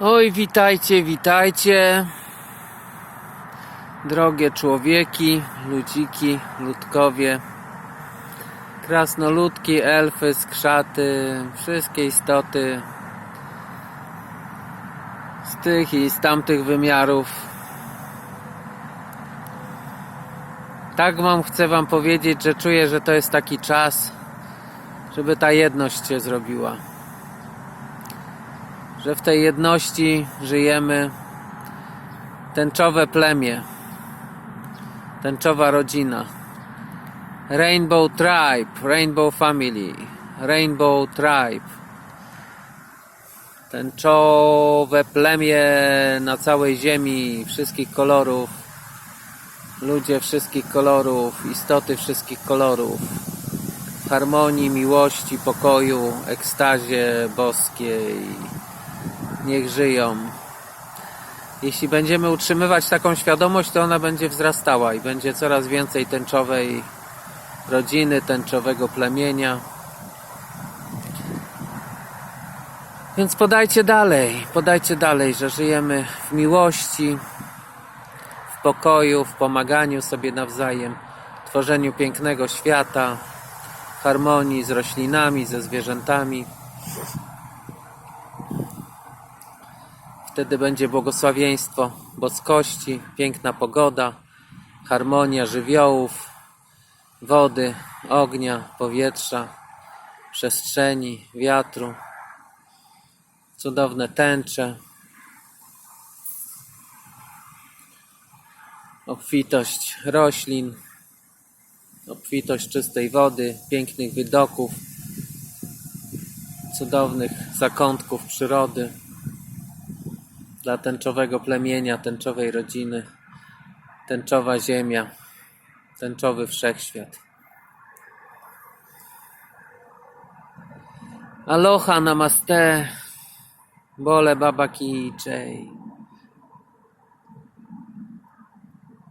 Oj, witajcie, witajcie. Drogie człowieki, ludziki, ludkowie, krasnoludki, elfy, skrzaty, wszystkie istoty z tych i z tamtych wymiarów. Tak wam chcę wam powiedzieć, że czuję, że to jest taki czas, żeby ta jedność się zrobiła że w tej jedności żyjemy. Tęczowe plemię, tęczowa rodzina. Rainbow Tribe, Rainbow Family, Rainbow Tribe. Tęczowe plemię na całej ziemi, wszystkich kolorów. Ludzie wszystkich kolorów, istoty wszystkich kolorów. Harmonii, miłości, pokoju, ekstazie boskiej niech żyją. Jeśli będziemy utrzymywać taką świadomość, to ona będzie wzrastała i będzie coraz więcej tęczowej rodziny, tęczowego plemienia. Więc podajcie dalej, podajcie dalej, że żyjemy w miłości, w pokoju, w pomaganiu sobie nawzajem, tworzeniu pięknego świata, harmonii z roślinami, ze zwierzętami. Wtedy będzie błogosławieństwo boskości, piękna pogoda, harmonia żywiołów, wody, ognia, powietrza, przestrzeni, wiatru, cudowne tęcze, obfitość roślin, obfitość czystej wody, pięknych widoków, cudownych zakątków przyrody dla tęczowego plemienia, tęczowej rodziny, tęczowa ziemia, tęczowy wszechświat. Aloha, namaste, bole baba kijczej.